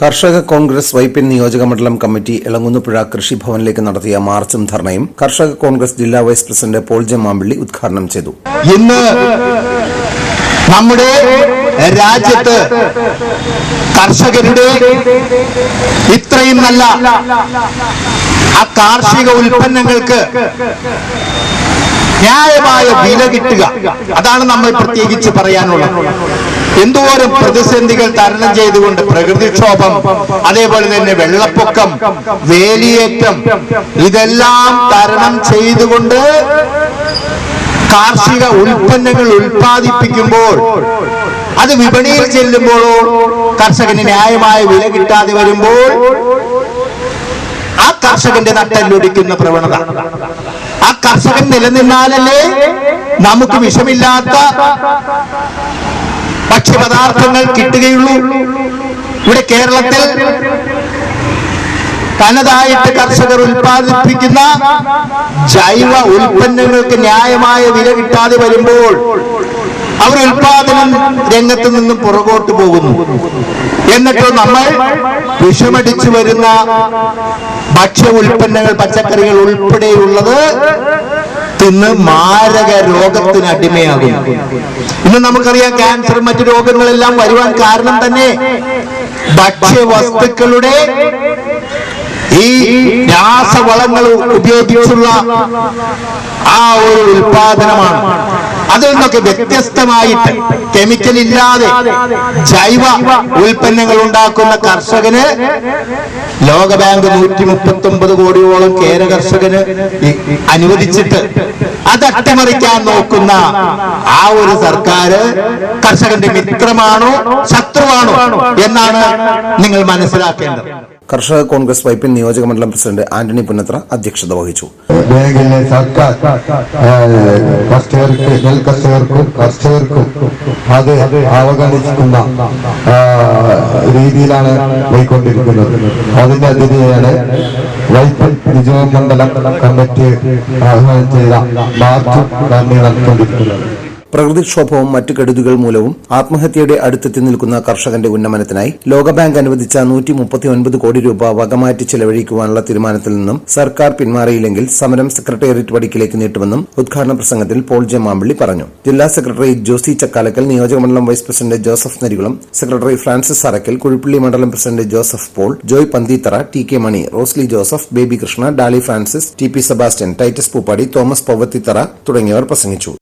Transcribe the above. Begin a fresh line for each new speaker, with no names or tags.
കർഷക കോൺഗ്രസ് വൈപ്പിൻ നിയോജക മണ്ഡലം കമ്മിറ്റി എളങ്ങുന്നുപുഴ കൃഷിഭവനിലേക്ക് നടത്തിയ മാർച്ചും ധർണയും കർഷക കോൺഗ്രസ് ജില്ലാ vice president Paul J Mampilly ഉദ്ഘാടനം ചെയ്തു.
ഇന്ന് നമ്മുടെ രാജ്യത്ത് കർഷകരുടെ ഇത്രയും നല്ല ആ കാർഷിക ഉൽപ്പന്നങ്ങൾക്ക് ന്യായമായ വില കിട്ടുക. അതാണ് നമ്മൾ പ്രത്യേകിച്ച് പറയാനുള്ളത്. എന്തോരം പ്രതിസന്ധികൾ തരണം ചെയ്തുകൊണ്ട് പ്രകൃതിക്ഷോഭം അതേപോലെ തന്നെ വെള്ളപ്പൊക്കം വേലിയേറ്റം ഇതെല്ലാം തരണം ചെയ്തുകൊണ്ട് കാർഷിക ഉൽപ്പന്നങ്ങൾ ഉൽപ്പാദിപ്പിക്കുമ്പോൾ അത് വിപണിയിൽ ചെല്ലുമ്പോഴോ കർഷകന് ന്യായമായ വില കിട്ടാതെ വരുമ്പോൾ ആ കർഷകന്റെ നട്ടല്ലൊടിക്കുന്ന പ്രവണത. ആ കർഷകൻ നിലനിന്നാലല്ലേ നമുക്ക് വിഷമില്ലാത്ത ഭക്ഷ്യപദാർത്ഥങ്ങൾ കിട്ടുകയുള്ളൂ. ഇവിടെ കേരളത്തിൽ തനതായിട്ട് കർഷകർ ഉൽപ്പാദിപ്പിക്കുന്ന ജൈവ ഉൽപ്പന്നങ്ങൾക്ക് ന്യായമായ വില കിട്ടാതെ വരുമ്പോൾ അവർ ഉൽപാദനം രംഗത്ത് നിന്നും പുറകോട്ട് പോകുന്നു. എന്നിട്ട് നമ്മൾ വിഷമടിച്ചു വരുന്ന ഭക്ഷ്യ ഉൽപ്പന്നങ്ങൾ പച്ചക്കറികൾ ഉൾപ്പെടെയുള്ളത് തിന്ന് മാരക രോഗത്തിന് അടിമയാകും ഇന്ന് നമുക്കറിയാം ക്യാൻസർ മറ്റു രോഗങ്ങളെല്ലാം വരുവാൻ കാരണം തന്നെ ഭക്ഷ്യവസ്തുക്കളുടെ ഈ രാസവളങ്ങൾ ഉപയോഗിച്ചുള്ള ആ ഒരു ഉൽപാദനമാണ്. അതിൽ നിന്നൊക്കെ വ്യത്യസ്തമായിട്ട് കെമിക്കൽ ഇല്ലാതെ ജൈവ ഉൽപ്പന്നങ്ങൾ ഉണ്ടാക്കുന്ന കർഷകന് ലോകബാങ്ക് നൂറ്റി മുപ്പത്തി ഒമ്പത് കോടിയോളം കേര കർഷകന് അനുവദിച്ചിട്ട് അത് അട്ടിമറിക്കാൻ നോക്കുന്ന ആ ഒരു സർക്കാർ കർഷകന്റെ മിത്രമാണോ ശത്രുവാണോ എന്നാണ് നിങ്ങൾ മനസ്സിലാക്കേണ്ടത്.
കർഷക കോൺഗ്രസ് വൈപ്പിൻ നിയോജക മണ്ഡലം പ്രസിഡന്റ് ആന്റണി പുന്നത്ര അധ്യക്ഷത വഹിച്ചു.
ബാങ്കിലെ സർക്കാർ കർഷകർക്ക് നെൽ കർഷകർക്കും അത് അവഗണിക്കുന്ന രീതിയിലാണ് പോയിക്കൊണ്ടിരിക്കുന്നത്. അതിന്റെ അതിഥിയാണ് വൈപ്പിൻ നിയോജക മണ്ഡലം കമ്മിറ്റി ആഹ്വാനം ചെയ്ത മാർച്ച് നന്ദി നടത്തിക്കൊണ്ടിരിക്കുന്നത്.
പ്രകൃതിക്ഷോഭവും മറ്റു കെടുതികൾ മൂലവും ആത്മഹത്യയുടെ അടുത്തെത്തി നിൽക്കുന്ന കർഷകന്റെ ഉന്നമനത്തിനായി ലോകബാങ്ക് അനുവദിച്ച നൂറ്റി മുപ്പത്തിയൊൻപത് കോടി രൂപ വകമാറ്റി ചെലവഴിക്കുവാനുള്ള തീരുമാനത്തിൽ നിന്നും സർക്കാർ പിന്മാറിയില്ലെങ്കിൽ സമരം സെക്രട്ടേറിയറ്റ് പടിക്കിലേക്ക് നീട്ടുമെന്നും ഉദ്ഘാടന പ്രസംഗത്തിൽ പോൾ ജെ മാമ്പിള്ളി പറഞ്ഞു. ജില്ലാ സെക്രട്ടറി ജോസി ചക്കാലക്കൽ നിയോജകമണ്ഡലം vice president Joseph Narikulam secretary Francis Arakkal Kuzhippally മണ്ഡലം president Joseph Paul Joy Pantheethara T K Mani Rosily Joseph Baby Krishna Daly Francis T P Sebastian Titus Pooppadi Thomas Pavathithara തുടങ്ങിയവർ പ്രസംഗിച്ചു.